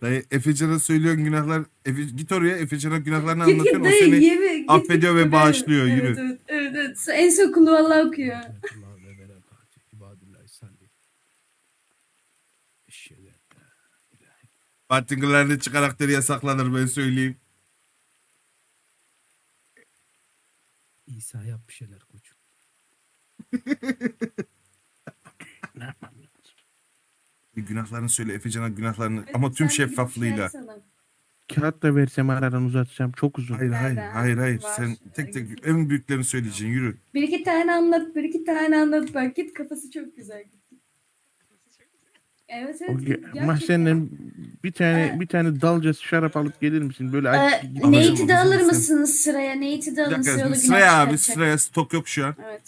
Dayı Efecan'a söylüyorsun günahlar. Efe, git oraya Efecan'a günahlarını Git anlatıyorsun. git O seni yeme. Git, affediyor git, ve bağışlıyor, Evet, yürü. evet, evet, evet. En son kulu Allah okuyor. Partikülerde çık karakteri yasaklanır ben söyleyeyim. İsa yap bir şeyler koçum. ne günahlarını söyle Efecan'a günahlarını Evet, ama tüm sen de gidip şeffaflığıyla. şey. Kağıt da versem aradan uzatacağım. Çok uzun. Hayır hayır Nereden? hayır hayır. Var. Sen tek tek en büyüklerini söyleyeceksin yürü. Bir iki tane anlat, bir iki tane anlat bak. Git kafası çok güzel. Evet evet. Ge- gerçekten. mahzenden bir tane Ee, bir tane dalcası şarap alıp gelir misin? Böyle Ee, aç. Alacağım, Nate'i de alır Sen- mısınız sıraya? Nate'i de Bir alın dakika günah sıraya abi çıkartacak. sıraya stok yok şu an. Evet.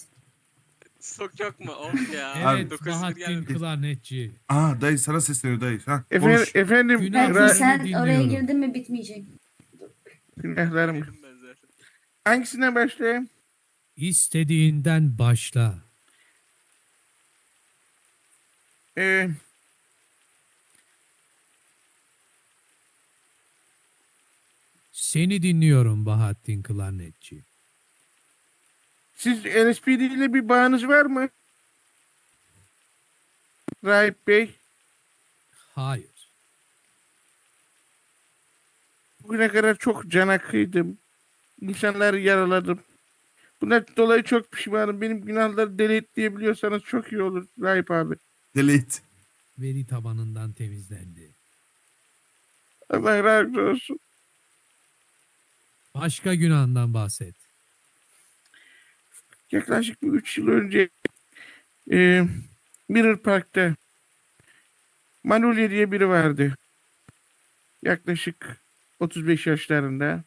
Stok yok mu? Of ya. Evet Bahattin gelmedi. Klarnetçi. Aa dayı sana sesleniyor dayı. Ha, Efendim, konuş. efendim Günah- Belki Ra- ra- sen dinliyorum. oraya girdin mi bitmeyecek. günahlarım. Yerim ben zaten. Hangisinden başlayayım? İstediğinden başla. Ee, Seni dinliyorum Bahattin Klarnetçi. Siz LSPD ile bir bağınız var mı? Rahip Bey, Hayır. bugüne kadar çok cana kıydım. İnsanları yaraladım. Bundan dolayı çok pişmanım. Benim günahları delete diyebiliyorsanız çok iyi olur Rahip abi. Delete. Veri tabanından temizlendi. Allah razı olsun. Başka günahından bahset. Yaklaşık bir 3 yıl önce e, Mirror Park'ta Manolya diye biri vardı. Yaklaşık 35 yaşlarında.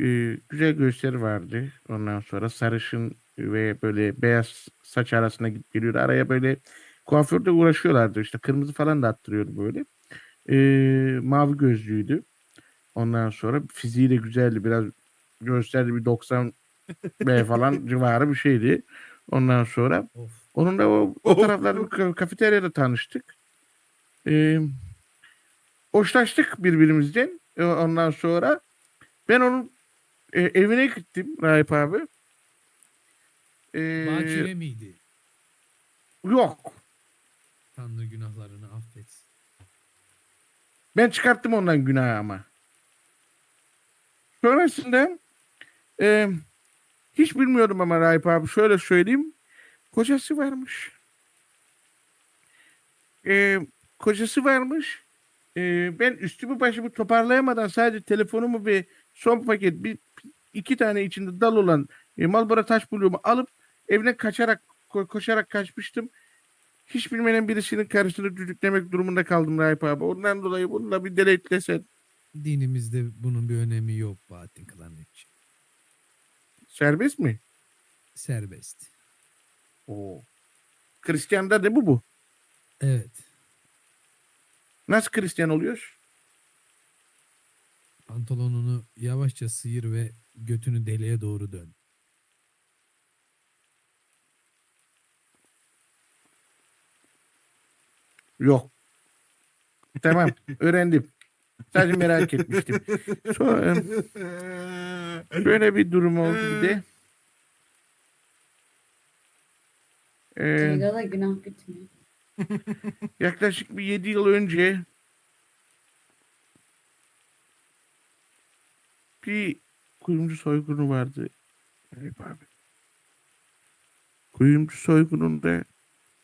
E, güzel gösteri vardı. Ondan sonra sarışın ve böyle beyaz saç arasına gidip geliyordu. Araya böyle kuaförde uğraşıyorlardı. İşte kırmızı falan da attırıyordu böyle. E, mavi gözlüydü. Ondan sonra fiziği de güzeldi. Biraz gösterdi bir 90 B falan civarı bir şeydi. Ondan sonra Of. onunla o, o Of. taraflarda bir ka- kafeteryada tanıştık. Ee, hoşlaştık birbirimizden. Ee, Ondan sonra ben onun e, evine gittim Rahip abi. Ee, Bakire miydi? yok. Tanrı günahlarını affetsin. Ben çıkarttım ondan günahı ama. Sonrasında e, hiç bilmiyordum ama Rahip abi şöyle söyleyeyim. Kocası varmış. E, kocası varmış. E, ben üstümü başımı toparlayamadan sadece telefonumu ve son paket bir iki tane içinde dal olan e, Marlboro taş buluğumu alıp evine kaçarak ko- koşarak kaçmıştım. Hiç bilmeyen birisinin karısını düdüklemek durumunda kaldım Rahip abi. Ondan dolayı bununla bir deletlesen. Dinimizde bunun bir önemi yok Bahattin Klarnetçi. Serbest mi? Serbest. Oo. Hristiyan'da değil mi bu? Evet. Nasıl Hristiyan oluyor? Pantolonunu yavaşça sıyır ve götünü deliğe doğru dön. Yok. Tamam. öğrendim. Sadece merak etmiştim. Sonra böyle bir durum oldu bir de. Ee, Duyguda günah bitmiyor. yaklaşık bir 7 yıl önce bir kuyumcu soygunu vardı. Eyüp abi. Kuyumcu soygununda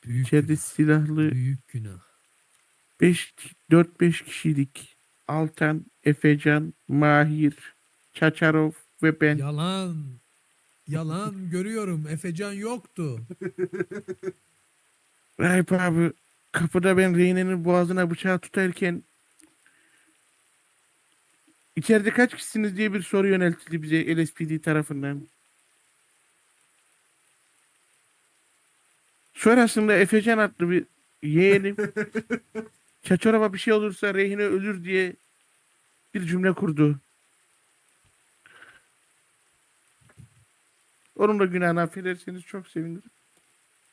Büyük, içeride silahlı büyük günah. 5 4-5 kişilik Altan, Efecan, Mahir, Çaçarov ve ben. Yalan. Yalan görüyorum. Efecan yoktu. Rahip abi kapıda ben Reyne'nin boğazına bıçağı tutarken içeride kaç kişisiniz diye bir soru yöneltildi bize LSPD tarafından. Sonrasında Efecan adlı bir yeğenim Çaçarov'a bir şey olursa rehine ölür diye bir cümle kurdu. Onun da günahını affederseniz çok sevinirim.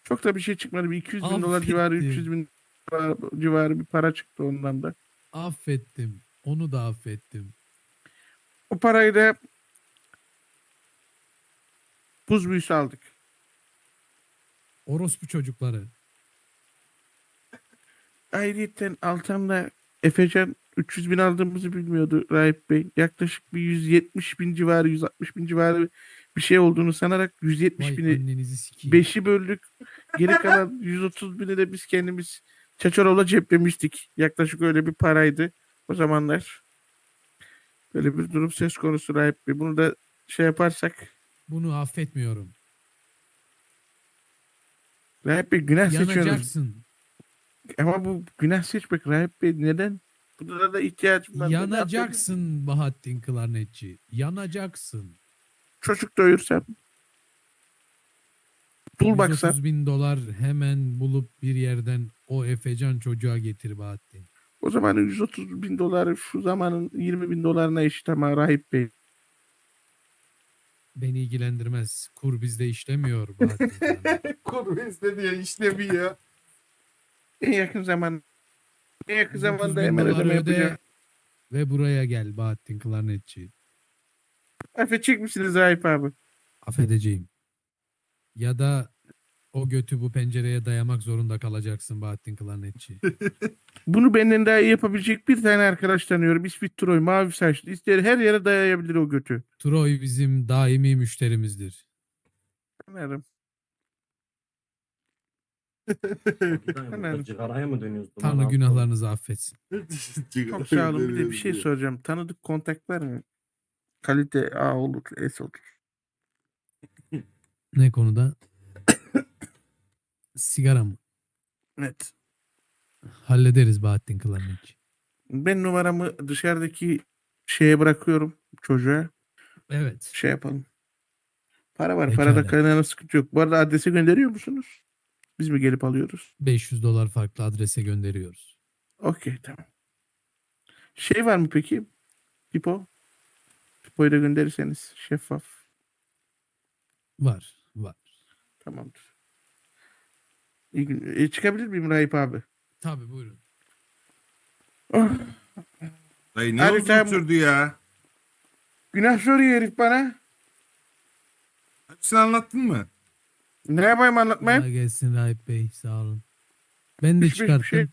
Çok da bir şey çıkmadı. Bir 200 bin dolar civarı Affettim. 300 bin civarı bir para çıktı ondan da. Affettim. Onu da affettim. O parayı da buz büyüsü aldık. Orospu çocukları. Ayrıyeten Altan'la Efecan 300 bin aldığımızı bilmiyordu Rahip Bey. Yaklaşık bir 170 bin civarı, 160 bin civarı bir şey olduğunu sanarak 170 Vay bini annenizi sikeyim. 5'i böldük. Geri kalan 130 bini de biz kendimiz Çaçarov'la ceplemiştik. Yaklaşık öyle bir paraydı o zamanlar. Böyle bir durum söz konusu Rahip Bey. Bunu da şey yaparsak Bunu affetmiyorum. Rahip Bey günah seçiyoruz. Ama bu günah seçmek Rahip Bey neden? Bunlara da ihtiyacım var. Yanacaksın Bahattin Klarnetçi. Yanacaksın. Çocuk doyursam. Dul baksam. 130 bin dolar hemen bulup bir yerden o Efecan çocuğa getir Bahattin. O zaman 130 bin doları şu zamanın 20 bin dolarına eşit ama Rahip Bey. Beni ilgilendirmez. Kur bizde işlemiyor Bahattin Klarnetçi. Konu istediği işlemiyor. En yakın zaman en yakın 130 zamanda hemen ödeme öde yapacağım. ve buraya gel Bahattin Klarnetçi. Affedecek misiniz Rahip abi? Affedeceğim. Ya da o götü bu pencereye dayamak zorunda kalacaksın Bahattin Klarnetçi. Bunu benden daha iyi yapabilecek bir tane arkadaş tanıyorum. İsmit Troy. Mavi saçlı. İster her yere dayayabilir o götü. Troy bizim daimi müşterimizdir. Anlarım. Cigaraya mı dönüyoruz? Tanrı günahlarınızı affetsin. Çok sağ olun. Bir de bir şey soracağım. Tanıdık kontak var mı? Kalite A olur, S olur. Ne konuda? Sigara mı? Evet. Hallederiz Bahattin Klarnetçi. Ben numaramı dışarıdaki şeye bırakıyorum çocuğa. Evet. Şey yapalım. Para var. Pekala. Parada kaynağına sıkıntı yok. Bu arada adrese gönderiyor musunuz? Biz mi gelip alıyoruz? 500 dolar farklı adrese gönderiyoruz. Okey tamam. Şey var mı peki? Pipo? Pipo'yu da gönderirseniz şeffaf. Var. Var. Tamamdır. İyi gün. E, çıkabilir miyim Rahip abi? Tabii buyurun. Oh, Dayı ne Hadi uzun sen- sürdü ya? günah soruyor herif bana. Hepsini anlattın mı? Ne yapayım anlatmayayım? Kolay gelsin Rahip Bey. Sağ olun. Ben de Hiçbir çıkarttım. şey-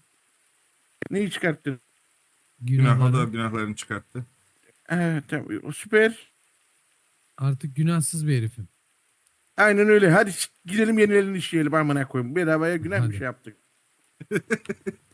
Neyi çıkarttın? Günah, o da Günahları. günahlarını çıkarttı. Evet. O süper. Artık günahsız bir herifim. Aynen öyle. Hadi gidelim yenilerini işleyelim amına koyayım. Bedavaya günah bir Hadi. şey yaptık.